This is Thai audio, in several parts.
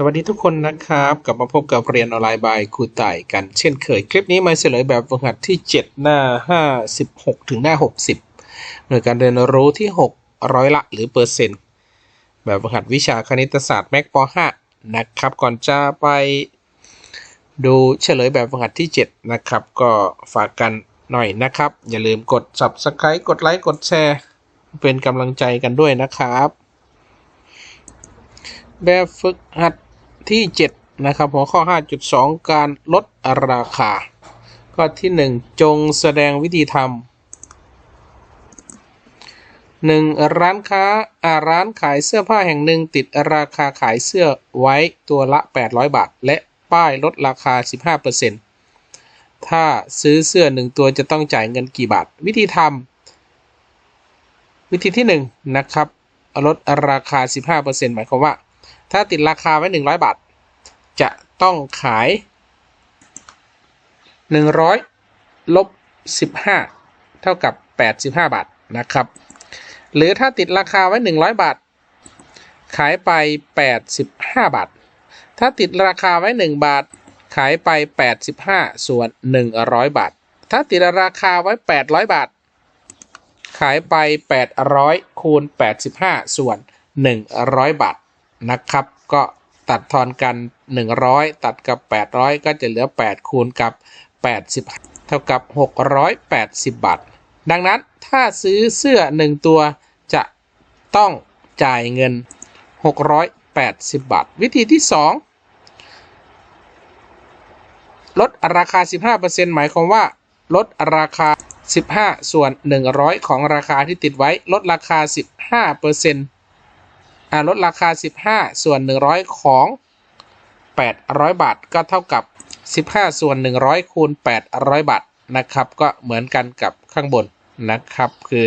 สวัสดีทุกคนนะครับกลับมาพบกับเรียนออนไลน์บายครูต่ายกันเช่นเคย คลิปนี้มาเฉลยแบบฝึกหัดที่ 7 หน้า 56 ถึงหน้า 60 หน่วยการเรียนรู้ที่ 6 ร้อยละหรือเปอร์เซ็นต์แบบฝึกหัดวิชาคณิตศาสตร์แม็กป .5 นะครับ ก่อนจะไปดูเฉลยแบบฝึกหัดที่ 7 นะครับ ก็ฝากกันหน่อยนะครับ อย่าลืมกด subscribe กดไลค์กดแชร์ เป็นกำลังใจกันด้วยนะครับ แบบฝึกหัด ที่ 7 นะครับหัวข้อ 5.2 การลดราคา ข้อที่ 1 จงแสดงวิธีทำหนึ่งร้านค้าอาร้านขายเสื้อผ้าแห่งหนึ่งติดราคาขายเสื้อไว้ตัวละ 800 บาท และป้ายลดราคา 15%ถ้าซื้อเสื้อหนึ่งตัวจะต้องจ่ายเงินกี่บาท วิธีทำวิธีที่ 1 นะครับลดราคา 15%หมายความว่า ถ้าติดราคาไว้ 100 บาท จะต้องขาย 100 ลบ 15 เท่ากับ 85 บาทนะครับ หรือถ้าติดราคาไว้ 100 บาท ขายไป 85 บาท ถ้าติดราคาไว้ 1 บาท ขายไป 85 ส่วน 100 บาท ถ้าติดราคาไว้ 800 บาท ขายไป 800 คูณ 85 ส่วน 100 บาท นะครับ ก็ตัดทอนกัน 100 ตัดกับ 800 ก็จะเหลือ 8 คูณกับ 80 เท่ากับ 680 บาท ดังนั้นถ้าซื้อเสื้อ 1 ตัวจะต้องจ่ายเงิน 680 บาท วิธีที่ 2 ลดราคา 15%หมายความว่า ลดราคา 15 ส่วน 100 ของราคาที่ติดไว้ ลดราคา 15%อ่า ลดราคา 15 ส่วน 100 ของ 800 บาท ก็เท่ากับ 15 ส่วน 100 คูณ 800 บาท นะครับ ก็เหมือนกันกับข้างบนนะครับ คือ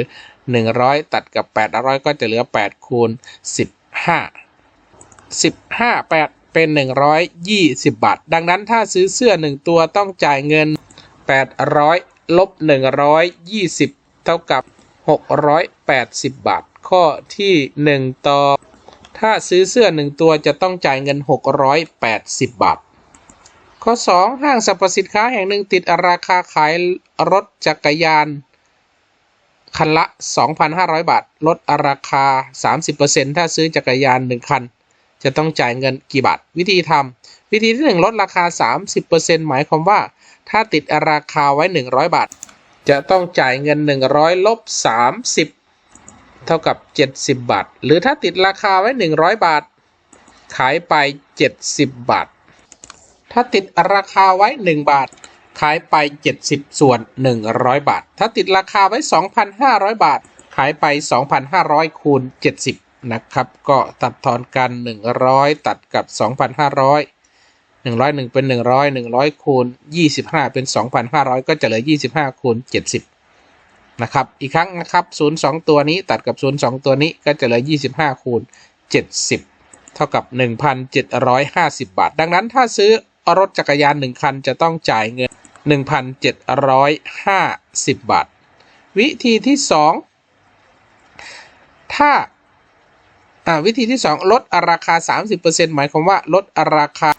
100 ตัดกับ 800 ก็จะเหลือ 8 คูณ 15 15 8 เป็น 120 บาท ดังนั้นถ้าซื้อเสื้อ 1 ตัวต้องจ่ายเงิน 800 ลบ 120 เท่ากับ 680 บาท ข้อที่ 1 ต่อ ถ้าซื้อเสื้อ1ตัวจะต้องจ่ายเงิน 680 บาท ข้อ 2 ห้างสรรพสินค้าแห่งหนึ่งติดราคาขายรถจักรยานคันละ 2,500 บาท ลดราคา 30%ถ้าซื้อจักรยาน 1 คัน จะต้องจ่ายเงินกี่บาท วิธีทำวิธีที่ 1 ลดราคา 30%หมายความว่า ถ้าติดราคาไว้ 100 บาท จะต้องจ่ายเงิน 100ลบ30 เท่ากับ 70 บาท หรือถ้าติดราคาไว้ 100 บาท ขายไป 70 บาท ถ้าติดราคาไว้ 1 บาท ขายไป 70 ส่วน 100 บาท ถ้าติดราคาไว้ 2,500 บาท ขายไป 2,500 คูณ 70 นะครับ ก็ตัดทอนกัน 100 ตัดกับ 2,500 101 เป็น 100 100 คูณ 25 เป็น 2,500 ก็จะเหลือ 25 คูณ 70 นะครับ อีกครั้งนะครับ 0 2 ตัวนี้ตัดกับ 0 2 ตัวนี้ก็จะเหลือ 25 คูณ 70 เท่ากับ 1,750 บาท ดังนั้นถ้าซื้อรถจักรยาน 1 คันจะต้องจ่ายเงิน 1,750 บาท วิธีที่ 2 ถ้าอ่าวิธีที่ 2 ลดราคา 30%หมายความว่าลดราคา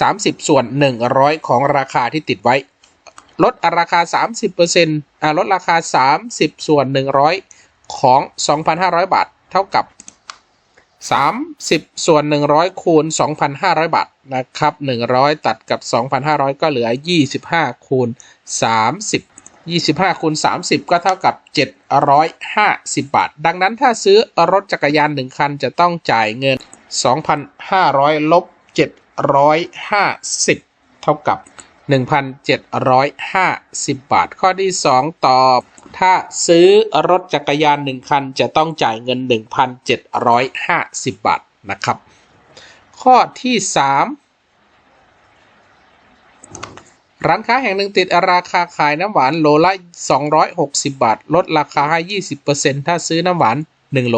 30 ส่วน 100 ของราคาที่ติดไว้ ลดราคา 30%อ่าลดราคา 30 ส่วน 100 ของ 2,500 บาท เท่ากับ 30 ส่วน 100 คูณ 2,500 บาท นะครับ 100 ตัดกับ 2,500 ก็เหลือ 25 คูณ 30 25คูณ30 ก็เท่ากับ 750 บาท ดังนั้นถ้าซื้อรถจักรยาน 1 คันจะต้องจ่ายเงิน 2,500 ลบ 750 เท่ากับ 1,750 บาท ข้อที่ 2 ตอบ ถ้าซื้อรถจักรยาน 1 คัน จะต้องจ่ายเงิน 1,750 บาทนะครับ ข้อที่ 3 ร้านค้าแห่งหนึ่งติดราคาขายน้ำหวานโลละ 260 บาท ลดราคาให้ 20%ถ้าซื้อน้ำหวาน 1 โล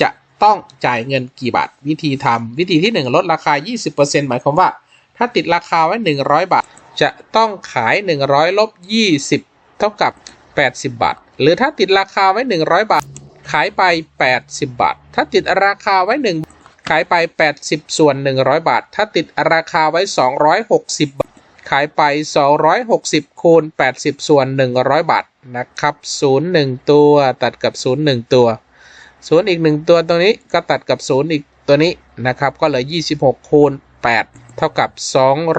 จะต้องจ่ายเงินกี่บาท วิธีทำวิธีที่ 1 ลดราคา 20%หมายความว่า ถ้าติดราคาไว้ 100 บาท จะต้องขาย 100ลบ20 เท่ากับ 80 บาท หรือถ้าติดราคาไว้ 100 บาท ขายไป 80 บาท ถ้าติดราคาไว้ 1 ขายไป 80 ส่วน 100 บาท ถ้าติดราคาไว้ 260 บาท ขายไป 260 คูณ 80 ส่วน 100 บาท นะครับ 0 1 ตัวตัดกับ 0 1 ตัว 0 อีก 1 ตัวตรงนี้ก็ตัดกับ 0 อีกตัวนี้นะครับ ก็เหลือ 26 คูณ 8 เท่ากับ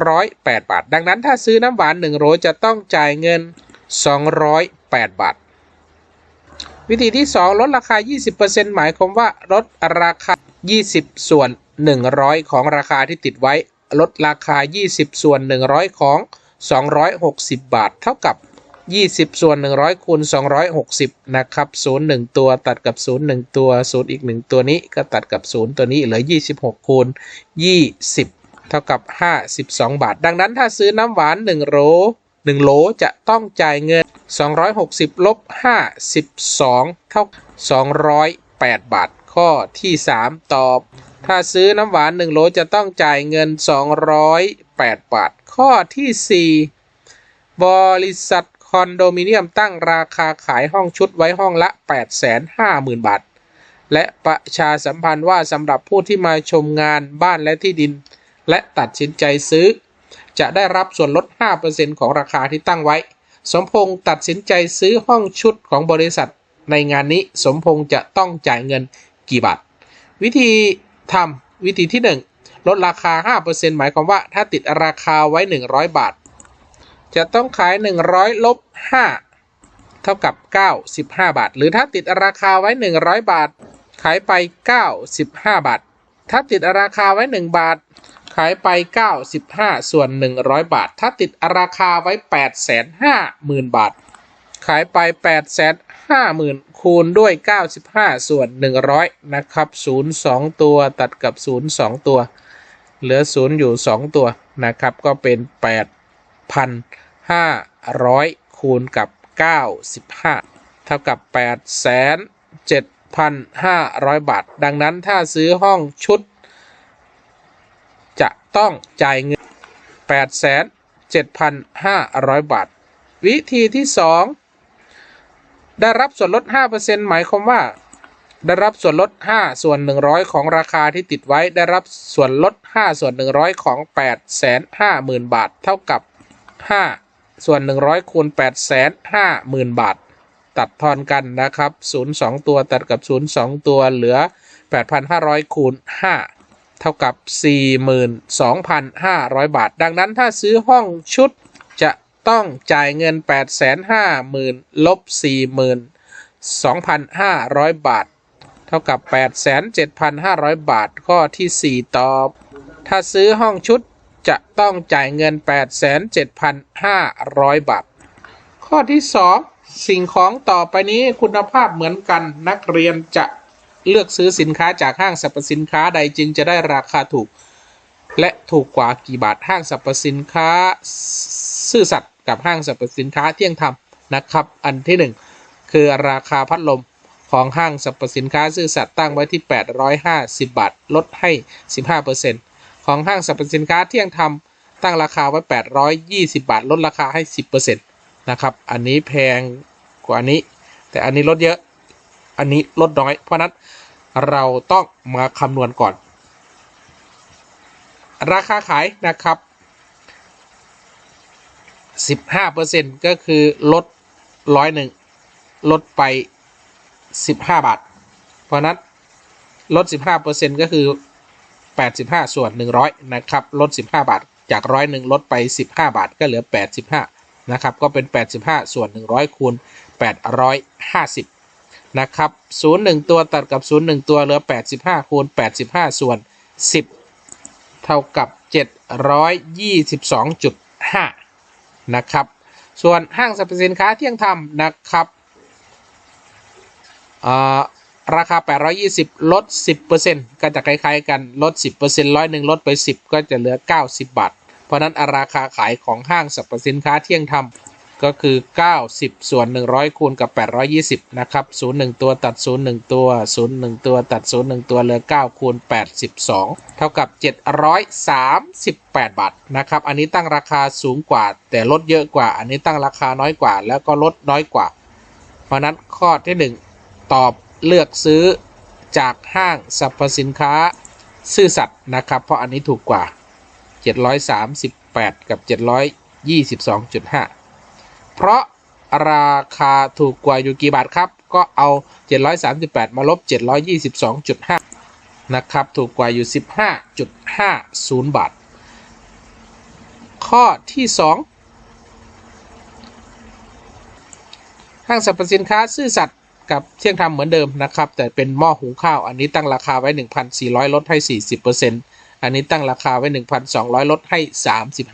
208 บาท ดังนั้นถ้าซื้อน้ำหวาน1โหลจะต้องจ่ายเงิน 208 บาท วิธีที่ 2 ลดราคา 20%หมายความว่าลดราคา 20 ส่วน 100 ของราคาที่ติดไว้ ลดราคา 20 ส่วน 100 ของ 260 บาท เท่ากับ 20 ส่วน 100คูณ260 นะครับ 0 1 ตัวตัดกับ 0 1 ตัว 0 อีก 1 ตัวนี้ก็ตัดกับ 0 ตัวนี้เหลือ 26คูณ20 เท่ากับ 52 บาท ดังนั้นถ้าซื้อน้ำหวาน 1 โหล1โหลจะต้องจ่ายเงิน 260ลบ52 เท่า 208 บาท ข้อที่ 3 ตอบ ถ้าซื้อน้ำหวาน 1 โหลจะต้องจ่ายเงิน 208 บาท ข้อที่ 4 บริษัท คอนโดมิเนียมตั้งราคาขายห้องชุดไว้ห้องละ 850,000 บาท และประชาสัมพันธ์ว่าสำหรับผู้ที่มาชมงานบ้านและที่ดิน และตัดสินใจซื้อ จะได้รับส่วนลด 5%ของราคาที่ตั้งไว้ สมพงษ์ตัดสินใจซื้อห้องชุดของบริษัท ในงานนี้สมพงษ์จะต้องจ่ายเงินกี่บาท วิธีทำวิธีที่ 1 ลดราคา 5%หมายความว่าถ้าติดราคาไว้ 100 บาท จะต้องขาย 100ลบ5เท่ากับ 95 บาท หรือถ้าติดราคาไว้ 100 บาท ขายไป 95 บาท ถ้าติดราคาไว้ 1 บาท ขายไป 95 ส่วน 100 บาท ถ้าติดราคาไว้ 850,000 บาท ขายไป 850,000 คูณด้วย 95 ส่วน 100 นะครับ 0 2 ตัวตัดกับ 0 2 ตัว เหลือ 0 อยู่ 2 ตัวนะครับ ก็เป็น 500 คูณกับ 95 เท่ากับ 8,7,500 บาท ดังนั้นถ้าซื้อห้องชุด จะต้องจ่ายเงิน 8,7,500 บาท วิธีที่ 2 ได้รับส่วนลด 5%หมายความว่าได้รับส่วนลด 5 ส่วน 100 ของราคาที่ติดไว้ ได้รับส่วนลด 5 ส่วน 100 ของ 850,000 บาท เท่ากับ 5 ส่วน 100คูณ850,000 บาท ตัดทอนกันนะครับ 0 2 ตัวตัดกับ 0 2 ตัวเหลือ 8,500คูณ5เท่ากับ 42,500 บาท ดังนั้นถ้าซื้อห้องชุดจะต้องจ่ายเงิน 850,000ลบ42,500 บาท เท่ากับ 87,500 บาท ข้อที่ 4 ตอบ ถ้าซื้อห้องชุด จะต้องจ่ายเงิน 87,500 บาท ข้อที่ 2 สิ่งของต่อไปนี้คุณภาพเหมือนกันนักเรียนจะเลือกซื้อสินค้าจากห้างสรรพสินค้าใดจึงจะได้ราคาถูก และถูกกว่ากี่บาทห้างสรรพสินค้า ซื่อสัตย์กับห้างสรรพสินค้าเที่ยงธรรมนะครับ อันที่ 1 คือราคาพัดลมของห้างสรรพสินค้าซื่อสัตย์ตั้งไว้ที่ 850 บาท ลดให้ 15% ของห้างสรรพสินค้าเที่ยงธรรมตั้งราคาไว้ 820 บาท ลดราคาให้ 10%นะครับ อันนี้แพงกว่านี้ แต่อันนี้ลดเยอะ อันนี้ลดน้อย เพราะนั้นเราต้องมาคำนวณก่อน ราคาขายนะครับ 15%ก็คือลดร้อยหนึ่งลดไป 15 บาท เพราะนั้นลด 15%ก็คือ 85 ส่วน 100 นะครับ ลด 15 บาท จากร้อยหนึ่งลดไป 15 บาท ก็เหลือ 85 นะครับ ก็เป็น 85 ส่วน 100 คูณ 850 นะครับ 01 ตัวตัดกับ 01 ตัวเหลือ 85 คูณ 85 ส่วน 10 เท่ากับ 722.5 นะครับ ส่วนห้างสรรพสินค้าเที่ยงธรรมนะครับอ่า ราคา 820 ลด 10%ก็จะคล้ายๆกัน ลด 10%ร้อยหนึ่งลดไป 10 ก็จะเหลือ 90 บาท เพราะนั้นราคาขายของห้างสรรพสินค้าเที่ยงธรรมก็คือ 90 ส่วน 100 คูณกับ 820 นะครับ 01 ตัวตัด 01 ตัว 01 ตัวตัด 01 ตัวเหลือ 9 คูณ 82 เท่ากับ 738 บาท นะครับ อันนี้ตั้งราคาสูงกว่า แต่ลดเยอะกว่า อันนี้ตั้งราคาน้อยกว่า แล้วก็ลดน้อยกว่า เพราะนั้นข้อที่ 1 ตอบ เลือกซื้อจากห้างสรรพสินค้าซื่อสัตย์นะครับ เพราะอันนี้ถูกกว่า 738 กับ 722.5 เพราะราคาถูกกว่าอยู่กี่บาทครับ ก็เอา 738 มาลบ 722.5 นะครับ ถูกกว่าอยู่ 15.50 บาท ข้อที่ 2 ห้างสรรพสินค้าซื่อสัตย์ กับเที่ยงธรรมเหมือนเดิมนะครับ แต่เป็นหม้อหุงข้าว อันนี้ตั้งราคาไว้ 1,400 ลดให้ 40%อันนี้ตั้งราคาไว้ 1,200 ลดให้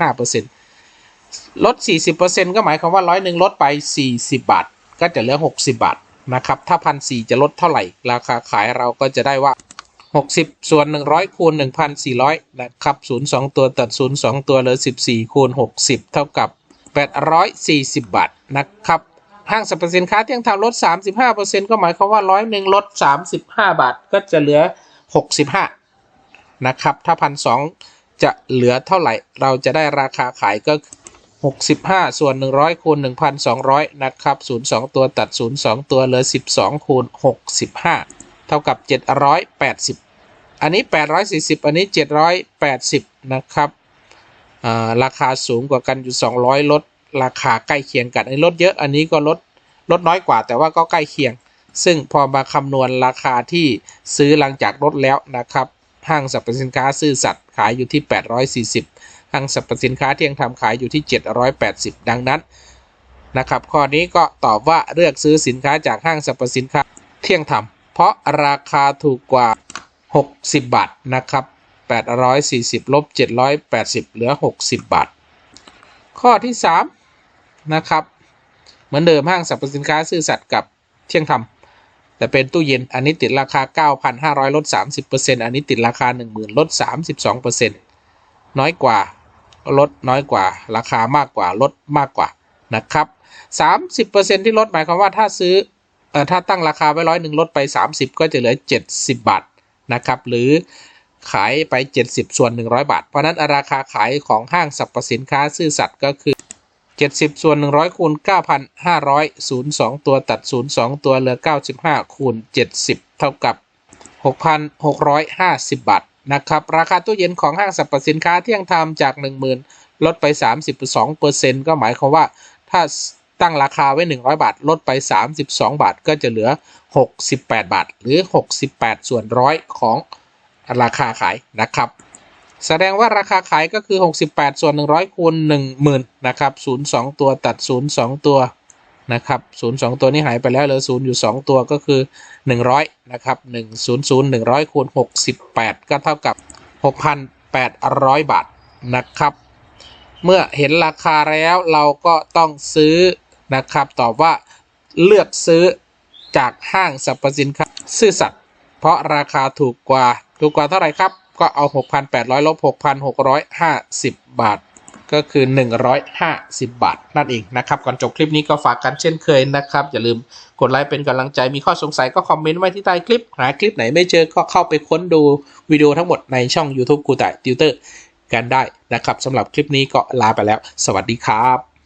35%ลด 40%ก็หมายความว่าร้อยหนึ่งลดไป 40 บาท ก็จะเหลือ 60 บาทนะครับ ถ้าพันสี่จะลดเท่าไหร่ ราคาขายเราก็จะได้ว่า 60 ส่วน 100 คูณ 1,400 นะครับ 02 ตัวตัด 02 ตัวเหลือ 14 คูณ 60 เท่ากับ 840 บาทนะครับ ห้างสรรพสินค้าเที่ยงธรรมลด 35%ก็หมายความว่าร้อยหนึ่งลด 35 บาท ก็จะเหลือ 65 นะครับ ถ้าพันสองจะเหลือเท่าไหร่ เราจะได้ราคาขายก็ 65 ส่วน 100 คูณ 1,200 นะครับ 02 ตัวตัด 02 ตัวเหลือ 12 คูณ 65 เท่ากับ 780 อันนี้ 840 อันนี้ 780 นะครับาราคาสูงกว่ากันอยู่ 200 ลด ราคาใกล้เคียงกันอันนี้ลดเยอะอันนี้ก็ลดลดน้อยกว่าแต่ว่าก็ใกล้เคียง ซึ่งพอมาคำนวณราคาที่ซื้อหลังจากลดแล้วนะครับห้างสรรพสินค้าซื่อสัตย์ขายอยู่ที่ 840ห้างสรรพสินค้าเที่ยงธรรมขายอยู่ที่ 780 ดังนั้นนะครับข้อนี้ก็ตอบว่าเลือกซื้อสินค้าจากห้างสรรพสินค้าเที่ยงธรรมเพราะราคาถูกกว่า 60 บาทนะครับ 840ลบ780 เหลือ 60 บาท ข้อที่ 3 นะครับ เหมือนเดิมห้างสรรพสินค้าซื่อสัตย์กับเที่ยงธรรมแต่เป็นตู้เย็นอันนี้ติดราคา 9,500 ลด 30%อันนี้ติดราคา 10,000 ลด 32%น้อยกว่า ลดน้อยกว่า ราคามากกว่า ลดมากกว่านะครับ 30%ที่ลดหมายความว่าถ้าซื้อถ้าตั้งราคาไว้ร้อยหนึ่งลดไป 30 ก็จะเหลือ 70 บาทนะครับ หรือขายไป 70 ส่วน 100 บาท เพราะฉะนั้นราคาขายของห้างสรรพสินค้าซื่อสัตย์ก็คือ 70 ส่วน 100 คูณ 9,500 02 ตัวตัด 02 ตัวเหลือ 95 คูณ 70 เท่ากับ 6,650 บาท นะครับ ราคาตู้เย็นของห้างสรรพสินค้าเที่ยงธรรมจาก 10,000 ลดไป 32%ก็หมายความว่า ถ้าตั้งราคาไว้ 100 บาท ลดไป 32 บาท ก็จะเหลือ 68 บาท หรือ 68 ส่วนร้อยของราคาขายนะครับ แสดงว่าราคาขายก็คือ 68 ส่วน 100คูณ10,000นะครับ02 ตัวตัด 02 ตัวนะครับ02 ตัวนี้หายไปแล้วเหลือ0อยู่ 2 ตัวก็คือ 100นะครับ100 100คูณ68 ก็เท่ากับ 6,800 บาทนะครับ เมื่อเห็นราคาแล้วเราก็ต้องซื้อนะครับตอบว่าเลือกซื้อจากห้างสรรพสินค้าซื่อสัตย์เพราะราคาถูกกว่า ถูกกว่าเท่าไหร่ครับ ก็เอา 6,800ลบ6,650 บาท ก็คือ 150 บาท นั่นเองนะครับ ก่อนจบคลิปนี้ก็ฝากกันเช่นเคยนะครับ อย่าลืมกดไลค์เป็นกำลังใจมีข้อสงสัยก็คอมเมนต์ไว้ที่ใต้คลิป หาคลิปไหนไม่เจอก็เข้าไปค้นดูวิดีโอทั้งหมดในช่อง YouTube กูต่ติวเตอร์กันได้นะครับสำหรับคลิปนี้ก็ลาไปแล้ว สวัสดีครับ